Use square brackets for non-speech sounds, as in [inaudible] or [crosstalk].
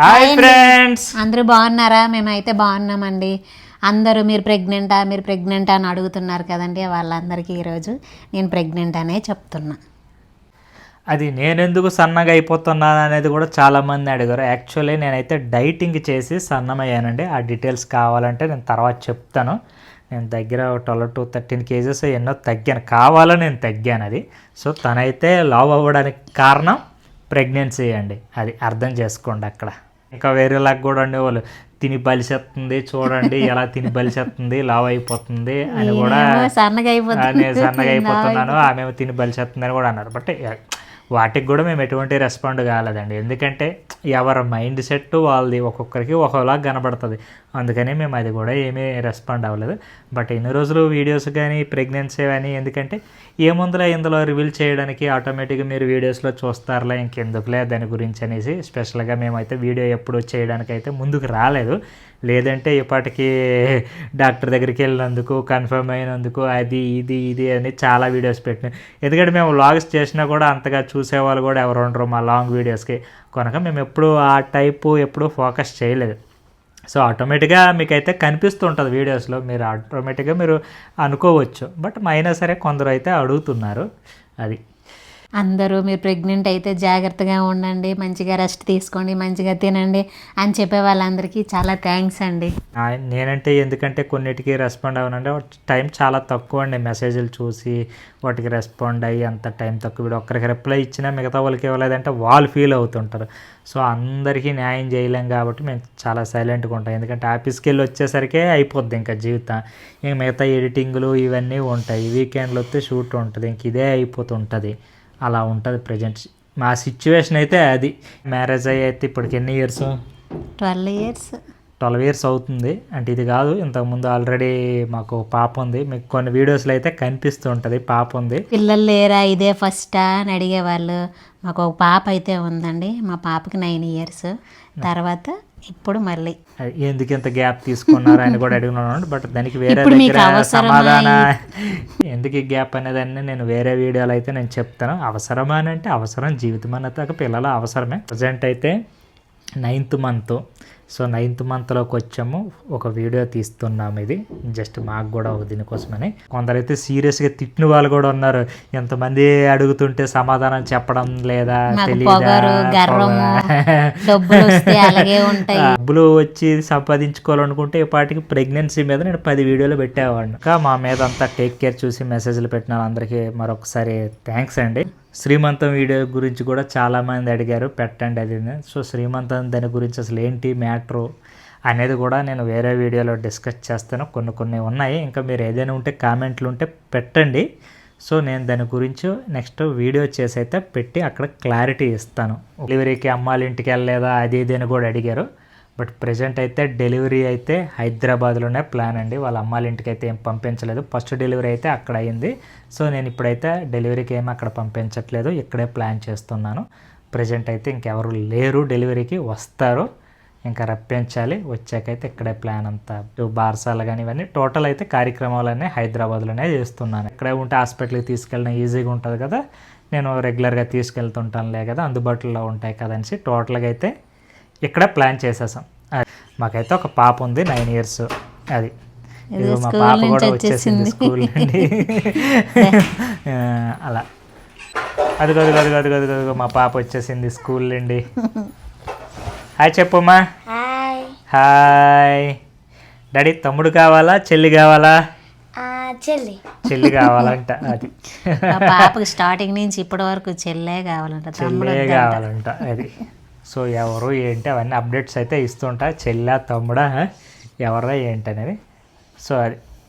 Hi friends అందరూ బాగున్నారా? మేమైతే బాగున్నామండి. అందరూ మీరు ప్రెగ్నెంటా మీరు ప్రెగ్నెంటా అని అడుగుతున్నారు కదండి వాళ్ళందరికీ ఈరోజు. నేను ప్రెగ్నెంట్ అనే చెప్తున్నా. అది నేనెందుకు సన్నగా అయిపోతున్నాను అనేది కూడా చాలామంది అడిగారు. యాక్చువల్లీ నేనైతే డైటింగ్ చేసి సన్నమయ్యానండి. ఆ డీటెయిల్స్ కావాలంటే నేను తర్వాత చెప్తాను. నేను దగ్గర ట్వెల్వ్ టు థర్టీన్ కేజెస్ ఎన్నో తగ్గాను. కావాలని నేను తగ్గాను అది. సో తనైతే లావ్ అవ్వడానికి కారణం ప్రెగ్నెన్సీ అండి. అది అర్థం చేసుకోండి అక్కడ. ఇంకా వేరేలాగా కూడా ఉండేవాళ్ళు. తిని బలిసేస్తుంది చూడండి ఎలా తిని బలిసేస్తుంది లావ్ అయిపోతుంది అని కూడా సన్నగా అయిపోతున్నా. నేను సన్నగా అయిపోతున్నాను ఆమె తిని బలిసేస్తుంది అని కూడా అన్నారు. బట్ వాటికి కూడా మేము ఎటువంటి రెస్పాండ్ కాలేదండి. ఎందుకంటే ఎవరి మైండ్ సెట్ వాళ్ళది ఒక్కొక్కరికి ఒకలా కనబడుతుంది. అందుకని మేము అది కూడా ఏమీ రెస్పాండ్ అవ్వలేదు. బట్ ఎన్ని రోజులు వీడియోస్ కానీ ప్రెగ్నెన్సీ కానీ ఎందుకంటే ఏముందులో ఇందులో రివీల్ చేయడానికి ఆటోమేటిక్గా మీరు వీడియోస్లో చూస్తారులే ఇంకెందుకులే దాని గురించి అనేసి స్పెషల్గా మేమైతే వీడియో ఎప్పుడు చేయడానికి అయితే ముందుకు రాలేదు. లేదంటే ఇప్పటికీ డాక్టర్ దగ్గరికి వెళ్ళినందుకు కన్ఫర్మ్ అయినందుకు అది ఇది ఇది అని చాలా వీడియోస్ పెట్టినాం. ఎందుకంటే మేము లాగ్స్ చేసినా కూడా అంతగా చూసేవాళ్ళు కూడా ఎవరు ఉండరు మా లాంగ్ వీడియోస్కి కనుక మేము ఎప్పుడు ఆ టైపు ఎప్పుడు ఫోకస్ చేయలేదు. సో ఆటోమేటిక్గా మీకైతే కనిపిస్తూ ఉంటుంది వీడియోస్లో మీరు ఆటోమేటిక్గా మీరు అనుకోవచ్చు. బట్ అయినా సరే కొందరు అయితే అడుగుతున్నారు. అది. అందరూ మీరు ప్రెగ్నెంట్ అయితే జాగ్రత్తగా ఉండండి మంచిగా రెస్ట్ తీసుకోండి మంచిగా తినండి అని చెప్పే వాళ్ళందరికీ చాలా థ్యాంక్స్ అండి. నేనంటే ఎందుకంటే కొన్నిటికి రెస్పాండ్ అవ్వనంటే టైం చాలా తక్కువ అండి మెసేజ్లు చూసి వాటికి రెస్పాండ్ అయ్యి అంత టైం తక్కువ. వీడు ఒక్కరికి రిప్లై ఇచ్చినా మిగతా వాళ్ళకి ఇవ్వలేదంటే వాళ్ళు ఫీల్ అవుతుంటారు. సో అందరికీ న్యాయం చేయలేం కాబట్టి మేము చాలా సైలెంట్గా ఉంటాం. ఎందుకంటే ఆఫీస్కి వెళ్ళి వచ్చేసరికే అయిపోద్ది ఇంకా జీవితం. ఇంక మిగతా ఎడిటింగ్లు ఇవన్నీ ఉంటాయి. వీకెండ్లో వస్తే షూట్ ఉంటుంది. ఇంక ఇదే అయిపోతుంటుంది. అలా ఉంటుంది ప్రజెంట్ మా సిచ్యువేషన్ అయితే అది. మ్యారేజ్ అయ్యి అయితే ఇప్పటికి ఎన్ని years twelve years twelve years అవుతుంది. అంటే ఇది కాదు ఇంతకుముందు ఆల్రెడీ మాకు పాప ఉంది. మీకు కొన్ని వీడియోస్లో అయితే కనిపిస్తూ ఉంటుంది పాప ఉంది. పిల్లలు లేరా? ఇదే ఫస్టా అని అడిగేవాళ్ళు. మాకు ఒక పాప అయితే ఉందండి. మా పాపకి నైన్ ఇయర్స్ తర్వాత ఇప్పుడు మళ్ళీ. ఎందుకు ఇంత గ్యాప్ తీసుకున్నారు అని కూడా అడిగినాను బట్ దానికి వేరే దగ్గర సమాధాన? ఎందుకు ఈ గ్యాప్ అనేదాన్ని నేను వేరే వీడియోలో అయితే నేను చెప్తాను. అవసరమా అని అంటే అవసరం. జీవితం అన్నదాకా పిల్లల అవసరమే. ప్రజెంట్ అయితే నైన్త్ మంత్. సో నైన్త్ మంత్లోకి వచ్చాము. ఒక వీడియో తీస్తున్నాము ఇది. జస్ట్ మాకు కూడా ఒక దీనికోసమని. కొందరైతే సీరియస్గా తిట్టిన వాళ్ళు కూడా ఉన్నారు. ఎంతమంది అడుగుతుంటే సమాధానం చెప్పడం లేదా డబ్బులు వచ్చి సంపాదించుకోవాలనుకుంటే ఈ పాటికి ప్రెగ్నెన్సీ మీద నేను పది వీడియోలు పెట్టేవాడిని. ఇంకా మా మీద అంతా టేక్ కేర్ చూసి మెసేజ్లు పెట్టిన వాళ్ళందరికీ మరొకసారి థ్యాంక్స్ అండి. శ్రీమంతం వీడియో గురించి కూడా చాలా మంది అడిగారు. పెట్టండి అది. సో శ్రీమంతం దాని గురించి అసలు ఏంటి మ్యాటరు? అనేది కూడా నేను వేరే వీడియోలో డిస్కస్ చేస్తాను. కొన్ని కొన్ని ఉన్నాయి. ఇంకా మీరు ఏదైనా ఉంటే కామెంట్లు ఉంటే పెట్టండి. సో నేను దాని గురించి నెక్స్ట్ వీడియో చేసి అయితే పెట్టి అక్కడ క్లారిటీ ఇస్తాను. డెలివరీకి అమ్మాళ్ళ ఇంటికి వెళ్ళలేదా? అది ఇది అని కూడా అడిగారు. బట్ ప్రజెంట్ అయితే డెలివరీ అయితే హైదరాబాద్లోనే ప్లాన్ అండి. వాళ్ళ అమ్మాళ్ళ ఇంటికి అయితే ఏం పంపించలేదు. ఫస్ట్ డెలివరీ అయితే అక్కడ అయింది. సో నేను ఇప్పుడైతే డెలివరీకి ఏమి అక్కడ పంపించట్లేదు. ఇక్కడే ప్లాన్ చేస్తున్నాను. ప్రజెంట్ అయితే ఇంకెవరు లేరు. డెలివరీకి వస్తారు. ఇంకా రప్పించాలి. వచ్చాకైతే ఇక్కడే ప్లాన్ అంతా. బార్సాలు కానీ ఇవన్నీ టోటల్ అయితే కార్యక్రమాలన్నీ హైదరాబాద్లోనే చేస్తున్నాను. ఇక్కడే ఉంటే హాస్పిటల్కి తీసుకెళ్ళడం ఈజీగా ఉంటుంది కదా. నేను రెగ్యులర్గా తీసుకెళ్తుంటానులే కదా అందుబాటులో ఉంటాయి కదా అనేసి టోటల్గా అయితే ఇక్కడ ప్లాన్ చేసేసాం. అది. మాకైతే ఒక పాప ఉంది నైన్ ఇయర్స్ అది. మా పాప కూడా వచ్చేసింది. స్కూల్ నుండి. [laughs] అలా. అదిగో అదిగో అదిగో అదిగో అదిగో మా పాప వచ్చేసింది స్కూల్ నుండి. [laughs] హాయ్ చెప్పమ్మా హాయ్. హాయ్. డాడీ తమ్ముడు కావాలా? చెల్లి కావాలా? ఆ, చెల్లి. చెల్లి కావాలంట. [laughs] అది. పాపకి స్టార్టింగ్ నుంచి ఇప్పటి వరకు చెల్లే కావాలంట తమ్ముడు చెల్లే కావాలంట అది. సో ఎవరు ఏంటి అవన్నీ అప్డేట్స్ అయితే ఇస్తుంటా. చెల్లా తమ్ముడా ఎవరా ఏంటి అనేది. సో అది.